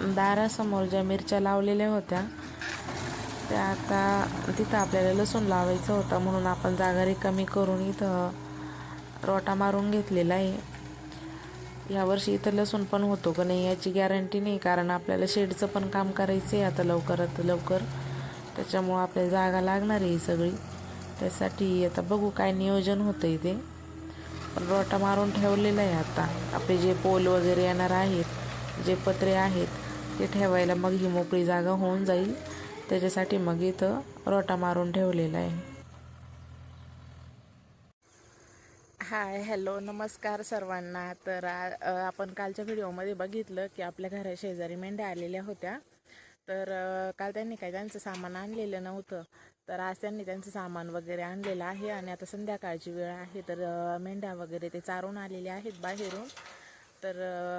दारासमोर ज्या मिरच्या लावलेल्या होत्या त्या आता तिथं आपल्याला लसूण लावायचं होतं म्हणून आपण जागा रिकामी करून इथं रोटा मारून घेतलेला आहे. यावर्षी इथं लसूण पण होतो का नाही याची गॅरंटी नाही कारण आपल्याला शेडचं पण काम करायचं आहे आता लवकरात लवकर. त्याच्यामुळं आपल्याला जागा लागणार आहे सगळी. त्यासाठी आता बघू काय नियोजन होतं इथे पण रोटा मारून ठेवलेलं आहे आता. आपले जे पोल वगैरे येणार आहेत जे पत्रे आहेत ते ठेवायला मग ही मोकळी जागा होऊन जाईल. त्याच्यासाठी मग इथं रोटा मारून ठेवलेला आहे. हाय हॅलो नमस्कार सर्वांना. तर आपण कालच्या व्हिडिओमध्ये बघितलं की आपल्या घरा शेजारी मेंढ्या आलेल्या होत्या. तर काल त्यांनी काय त्यांचं सामान आणलेलं नव्हतं. तर आज त्यांनी त्यांचं सामान वगैरे आणलेलं आहे आणि आता संध्याकाळची वेळ आहे. तर मेंढ्या वगैरे ते चारून आलेले आहेत बाहेरून. तर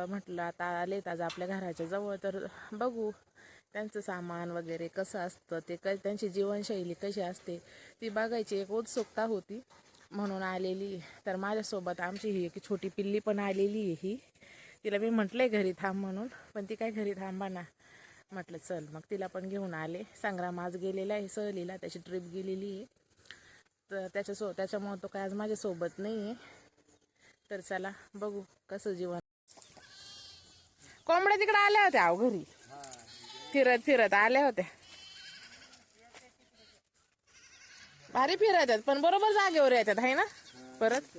म्हटलं आता आलेत आज आपल्या घराच्या जवळ. तर बघू त्यांचं सामान वगैरे कसं असतं ते क त्यांची जीवनशैली कशी असते ती बघायची एक उत्सुकता होती म्हणून आलेली. तर माझ्यासोबत आमची ही एक छोटी पिल्ली पण आलेली आहे ही. तिला मी म्हटलं आहे घरी थांब म्हणून पण ती काय घरी थांबा ना. म्हटलं चल मग तिला पण घेऊन आले. संग्राम आज गेलेला आहे सहलीला त्याची ट्रिप गेलेली आहे. तर त्याच्यासो त्याच्यामुळं तो काय आज माझ्यासोबत नाही आहे तर चला बघू कसं जीवन कोंबड्या तिकडे आल्या होत्या अहो घरी. फिरत फिरत आल्या होत्या. भारी फिरत आहेत पण बरोबर जागेवर येतात आहे ना? परत.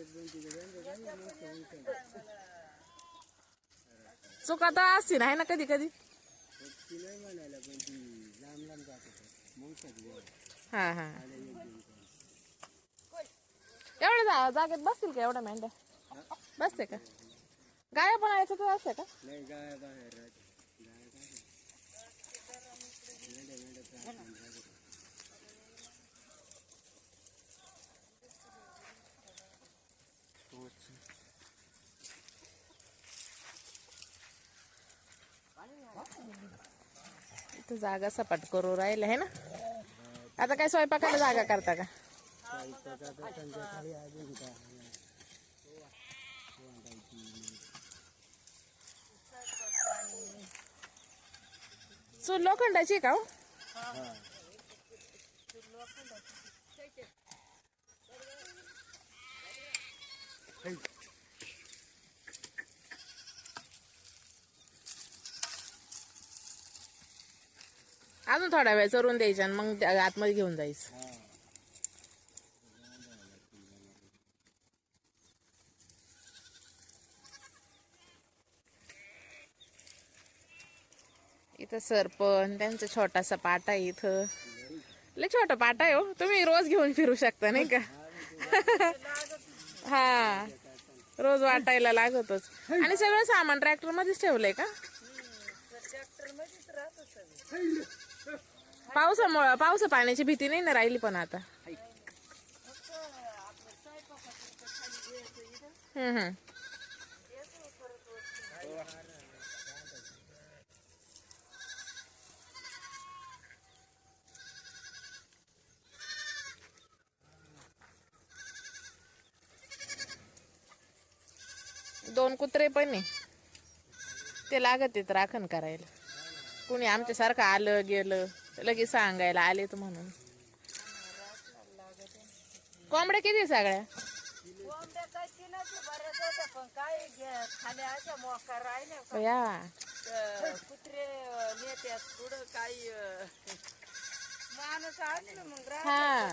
चुका तर असतील आहे ना कधी कधी? हा हा. एवढ्या जा- जागेत बसतील का एवढ्या मेंढ्या? बसते का? गाया पण यायचं तर असते का? नाही गाय बाहेर राहते. इथं जागा सपाट करू राहिलं आहे ना? आता काय स्वयंपाकाला जागा करता का संध्याकाळी अजून काय चूल लोखंडाची आहे का हो? अजून थोडा वेळ चरून द्यायचा आणि मग त्या आतमध्ये घेऊन जायचं इथं सरपण त्यांचा छोटासा पाटा आहे इथं. लय छोटा पाटा आहे हो. तुम्ही रोज घेऊन फिरू शकता नाही का? हा. रोज वाटायला लागतच. आणि सगळं सामान ट्रॅक्टर मध्येच ठेवलंय का? पावसामुळं पावसा पाण्याची भीती नाही ना राहिली पण आता? हम्म हम्म. दोन कुत्रे पण आहे. ते लागत आहेत राखण करायला. कुणी आमच्यासारखं आलं गेलं लगेच सांगायला आलेत म्हणून. कोंबड्या किती सगळ्या? या. कुत्रे नेत्यात पुढं काही माणूस असलं मग हा.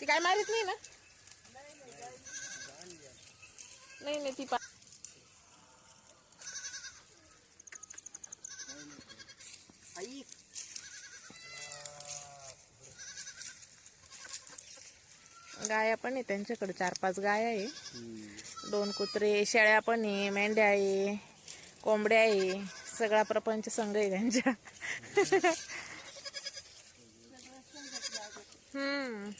ती काय मारित नाही ना? नाही नाही ती पा आई. गाया पण आहे त्यांच्याकडे चार पाच गाया आहे. दोन कुत्रे शेळ्या पण आहे मेंढ्या आहे कोंबड्या आहे सगळा प्रपंच संघ आहे त्यांच्या हम्म.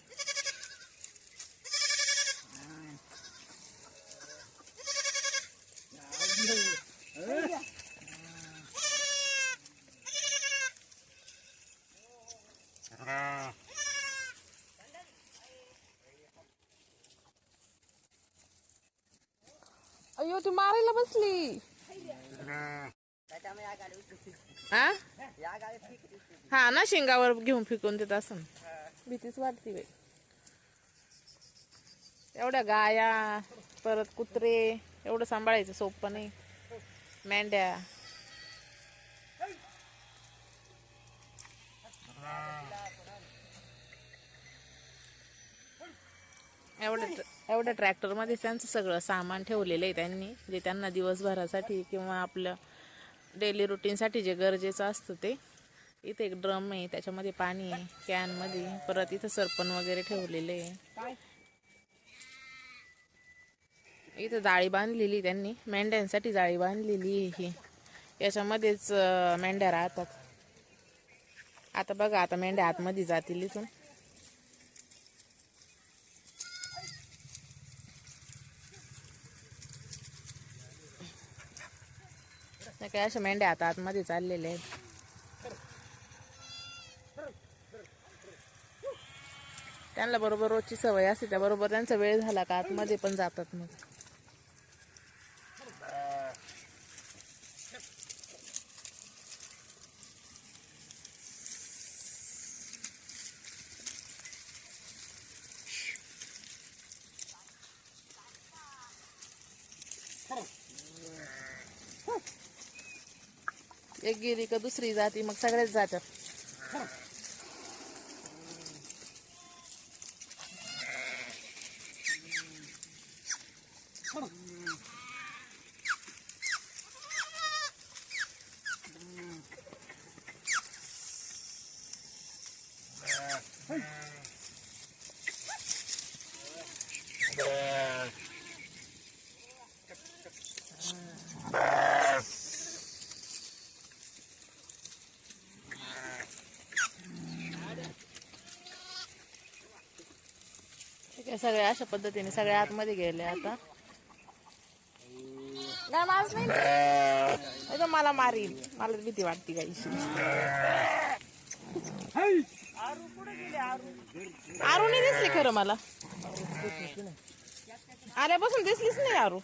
अयो ती मारायला बसली. हा? ना शिंगावर घेऊन फेकून देत असं भीतीच वाटते बाई. एवढ्या गाया परत कुत्रे एवढं सांभाळायचं सोपं नाही. मेंढ्या. एवढ्या एवढ्या ट्रॅक्टरमध्ये त्यांचं सगळं सामान ठेवलेलं आहे त्यांनी जे त्यांना दिवसभरासाठी किंवा आपलं डेली रुटीनसाठी जे गरजेचं असतं ते. इथे एक ड्रम आहे त्याच्यामध्ये पाणी आहे कॅनमध्ये. परत इथं सरपण वगैरे ठेवलेलं आहे. इथं जाळी बांधलेली त्यांनी. मेंढ्यांसाठी जाळी बांधलेली आहे ही. याच्यामध्येच मेंढ्या राहतात. आता बघा आता मेंढ्या आतमध्ये जातील इथून. काय अशा मेंढ्या आता आतमध्ये चाललेल्या आहेत. त्यांना बरोबर रोजची सवय असते त्या बरोबर त्यांचा वेळ झाला का आतमध्ये पण जातात मग. एक गेली का दुसरी जाती मग सगळेच जातात Hey! आहे सगळे अशा पद्धतीने सगळे आतमध्ये गेले आता. नाही मला मारील मला भीती वाटते काहीशी आरू नाही दिसली खरं मला. आल्यापासून दिसलीच नाही आरू.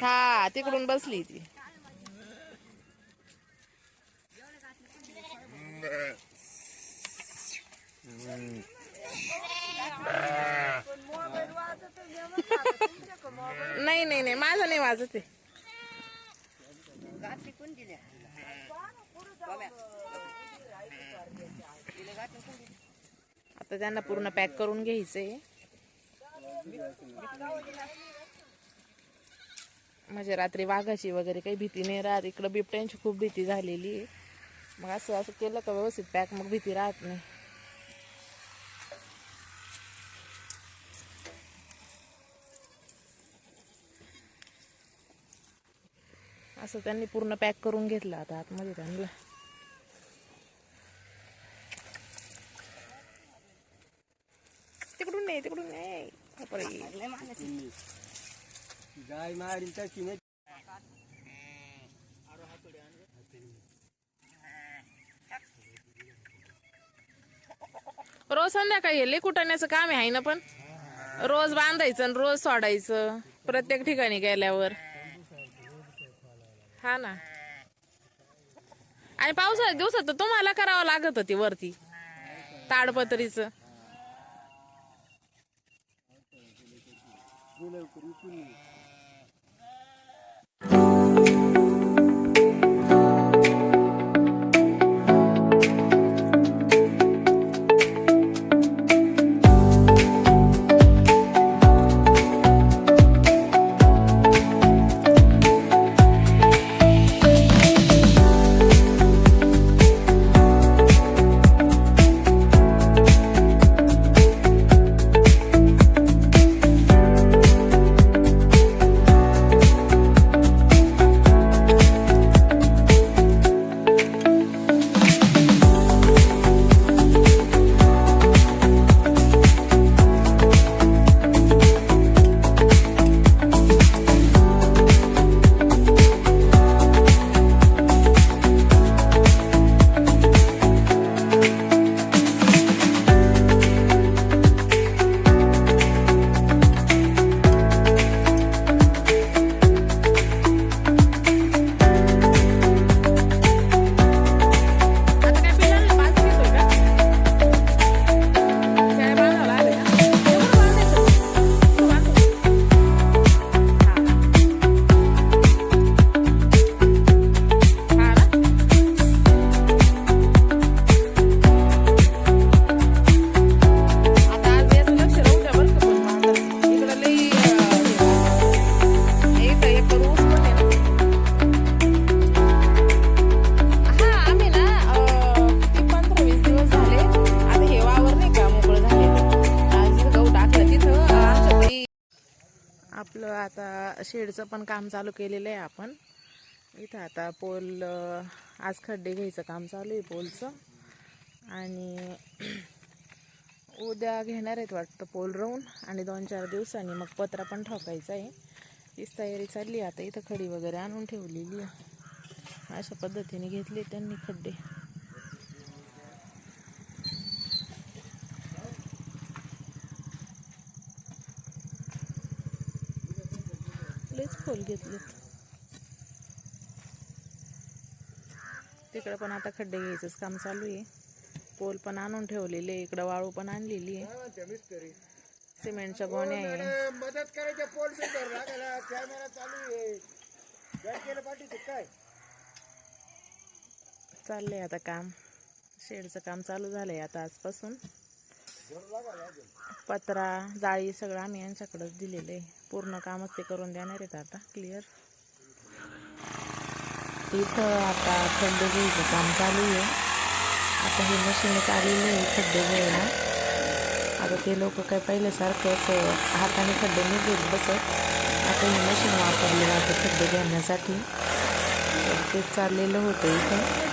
हा तिकडून बसली ती. नाही नाही नाही माझं नाही वाजत आहे. आता त्यांना पूर्ण पॅक करून घ्यायचंय. म्हणजे रात्री वाघाची वगैरे काही भीती नाही राहत. इकडं बिबट्यांची खूप भीती झालेली आहे. मग असं असं केलं का व्यवस्थित पॅक मग भीती राहत नाही. असं त्यांनी पूर्ण पॅक करून घेतलं आता आतमध्ये त्यांना. तिकडून नाही तिकडून नाही बापरे. गाय मारील तशी नाही रोज संध्याकाळी हे कुटाण्याचं काम आहे ना पण? रोज बांधायचं आणि रोज सोडायचं. प्रत्येक ठिकाणी गेल्यावर. हा ना. आणि पावसाळ्यात दिवसात तर तुम्हाला करावं लागत होती वरती. ताडपत्रीचं. लवकर आपलं आता शेडचं पण काम चालू केलेलं आहे आपण. इथं आता पोल आज खड्डे घ्यायचं काम चालू आहे पोलचं. आणि उद्या घेणार आहेत वाटतं पोल राहून आणि दोन चार दिवसांनी मग पत्रा पण ठोकायचा आहे. तीच तयारी चालली आहे. आता इथं खडी वगैरे आणून ठेवलेली आहे. अशा पद्धतीने घेतले त्यांनी खड्डे. लयच खोल घेतलेत. तिकडे पण आता खड्डे घ्यायचंच काम चालू आहे. पोल पण आणून ठेवलेले आहे. इकडं वाळू पण आणलेली आहे. सिमेंटच्या गोण्या आहे. मदत करायच्या पोल कॅमेरा चालू आहे. काय? चाललंय आता काम. शेडचं काम चालू झालंय आता आजपासून. पत्रा जाळी सगळं आम्ही यांच्याकडंच दिलेलं आहे. पूर्ण कामच ते करून देणार आहेत आता क्लिअर इथं आता खड्डे घ्यायचं काम चालू आहे. आता हे मशीन आलेलं आहे खड्डे घ्यायला. आता ते लोक काय पहिल्यासारखंच हाताने खड्डे नाही घेत बसत. आता हे मशीन वापरली आता खड्डे घेण्यासाठी. तेच ते चाललेलं होतं इथं.